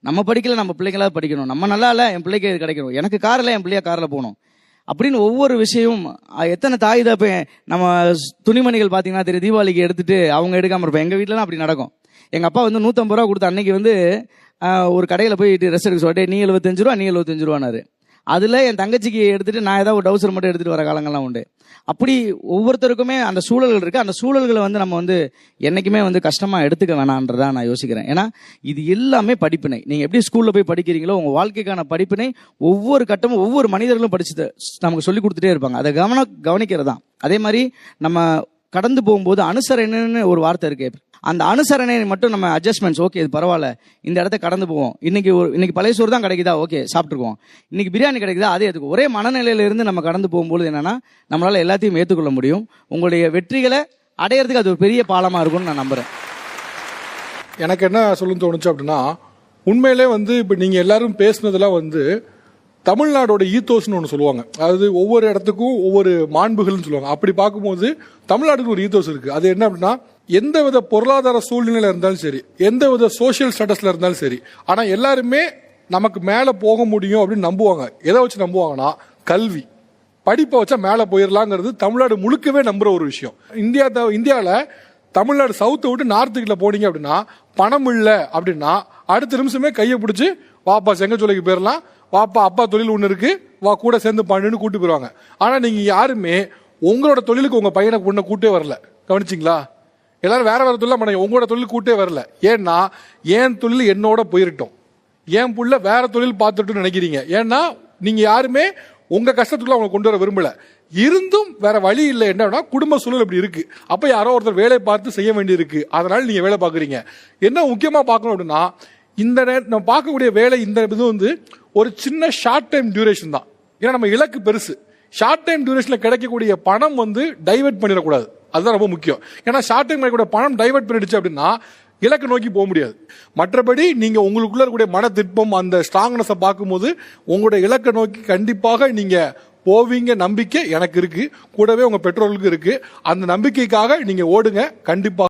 நம்ம படிக்கல நம்ம பிள்ளைங்களா படிக்கணும். நம்ம நல்லா இல்லை என் பிள்ளைக்கு இது கிடைக்கணும். எனக்கு கார் இல்லை என் பிள்ளையா காரில் போகணும். அப்படின்னு ஒவ்வொரு விஷயமும் எத்தனை தாய் தப்ப நம்ம ஸ்- துணிமணிகள் பார்த்தீங்கன்னா தெரியும் தீபாவளிக்கு எடுத்துட்டு அவங்க எடுக்காமல் இருப்போம். எங்கள் வீட்டிலலாம் அப்படி நடக்கும். எங்கள் அப்பா வந்து நூற்றம்பது ரூபா கொடுத்த அன்னைக்கு வந்து ஒரு கடையில் போய் ட்ரெஸ் எடுக்க சொல்லிட்டு நீ எழுபத்தஞ்சு ரூபா நீ எழுபத்தஞ்சு ரூபானாரு அதில் என் தங்கச்சிக்கு எடுத்துகிட்டு நான் ஏதாவது ஒரு டவுசர் மட்டும் எடுத்துகிட்டு வர காலங்கள்லாம் உண்டு. அப்படி ஒவ்வொருத்தருக்குமே அந்த சூழல்கள் இருக்குது அந்த சூழல்களை வந்து நம்ம வந்து என்றைக்குமே வந்து கஷ்டமாக எடுத்துக்க வேணான்றதா நான் யோசிக்கிறேன். ஏன்னா இது எல்லாமே படிப்பினை. நீங்கள் எப்படி ஸ்கூலில் போய் படிக்கிறீங்களோ உங்கள் வாழ்க்கைக்கான படிப்பினை ஒவ்வொரு கட்டமும் ஒவ்வொரு மனிதர்களும் படிச்சு நமக்கு சொல்லி கொடுத்துட்டே இருப்பாங்க. அதை கவனம் கவனிக்கிறது தான் அதே மாதிரி நம்ம கடந்து போகும்போது அனுசரணைன்னு ஒரு வார்த்தை இருக்கு. அந்த அனுசரணை மட்டும் நம்ம அட்ஜஸ்ட்மெண்ட்ஸ் ஓகே இது பரவாயில்ல. இந்த இடத்த கடந்து போவோம். இன்னைக்கு ஒரு இன்னைக்கு பழைய சோறு தான் கிடைக்குதா? ஓகே சாப்பிட்ருக்கோம் இன்னைக்கு பிரியாணி கிடைக்குதா? அதே எடுத்துக்கோ ஒரே மனநிலையிலிருந்து நம்ம கடந்து போகும்போது என்னன்னா நம்மளால எல்லாத்தையும் ஏற்றுக்கொள்ள முடியும். உங்களுடைய வெற்றிகளை அடையிறதுக்கு அது ஒரு பெரிய பாலமாக இருக்கும்னு நான் நம்புறேன். எனக்கு என்ன சொல்லுன்னு தோணுச்சு அப்படின்னா உண்மையிலே வந்து இப்போ நீங்கள் எல்லாரும் பேசுனதெல்லாம் வந்து தமிழ்நாடோட ஈத்தோஸ்னு ஒன்று சொல்லுவாங்க. அதாவது ஒவ்வொரு இடத்துக்கும் ஒவ்வொரு மாண்புகள்னு சொல்லுவாங்க. அப்படி பார்க்கும்போது தமிழ்நாட்டுக்கு ஒரு ஈத்தோஸ் இருக்குது அது என்ன அப்படின்னா எந்த வித பொருளாதார சூழ்நிலையில் இருந்தாலும் சரி எந்த வித சோஷியல் ஸ்டேட்டஸில் இருந்தாலும் சரி ஆனால் எல்லாருமே நமக்கு மேலே போக முடியும் அப்படின்னு நம்புவாங்க. எதை வச்சு நம்புவாங்கன்னா கல்வி. படிப்பை வச்சா மேலே போயிடலாங்கிறது தமிழ்நாடு முழுக்கவே நம்புகிற ஒரு விஷயம். இந்தியா த- இந்தியாவில் தமிழ்நாடு சவுத்தை விட்டு நார்த்துக்கிட்ட போனீங்க அப்படின்னா பணம் இல்லை அப்படின்னா அடுத்த நிமிஷமே கையை பிடிச்சி வாப்பா செங்கச்சோலைக்கு போயிடலாம் வாப்பா அப்பா தொழில் ஒன்று இருக்கு. வா கூட சேர்ந்து பண்ணுன்னு கூட்டு போயிருவாங்க. ஆனால் நீங்கள் யாருமே உங்களோட தொழிலுக்கு உங்கள் பையனை பொண்ணை கூட்டே வரல. கவனிச்சிங்களா? எல்லாரும் வேற வேற தொழில் பண்ணீங்க. உங்களோட தொழில் கூட்டே வரல. ஏன்னா என் தொழில் என்னோட போயிருட்டோம்? என் புள்ள வேற தொழில் பார்த்துட்டு நினைக்கிறீங்க? ஏன்னா நீங்க யாருமே உங்க கஷ்டத்துக்குள்ள அவங்க கொண்டு வர விரும்பல. இருந்தும் வேற வழி இல்லை. என்னன்னா குடும்ப சூழல் இப்படி இருக்கு. அப்ப யாரோ ஒருத்தர் வேலை பார்த்து செய்ய வேண்டியிருக்கு. அதனால நீங்க வேலை பார்க்குறீங்க. என்ன முக்கியமா பார்க்கணும் அப்படின்னா இந்த நேர- நம்ம பார்க்கக்கூடிய வேலை இந்த இது வந்து ஒரு சின்ன ஷார்ட் டைம் டியூரேஷன் தான். ஏன்னா நம்ம இலக்கு பெருசு. ஷார்ட் டைம் டியூரேஷனில் கிடைக்கக்கூடிய பணம் வந்து டைவர்ட் பண்ணிடக்கூடாது. அதுதான் ரொம்ப முக்கியம். ஏன்னா ஷார்ட் டைம் கிடைக்கக்கூடிய பணம் டைவெர்ட் பண்ணிடுச்சு அப்படின்னா இலக்கு நோக்கி போக முடியாது. மற்றபடி நீங்கள் உங்களுக்குள்ள இருக்கக்கூடிய மன திட்பம் அந்த ஸ்ட்ராங்னஸை பார்க்கும்போது உங்களுடைய இலக்கை நோக்கி கண்டிப்பாக நீங்கள் போவீங்க நம்பிக்கை எனக்கு இருக்குது கூடவே உங்கள் பெற்றோர்களுக்கு இருக்குது அந்த நம்பிக்கைக்காக நீங்கள் ஓடுங்க. கண்டிப்பாக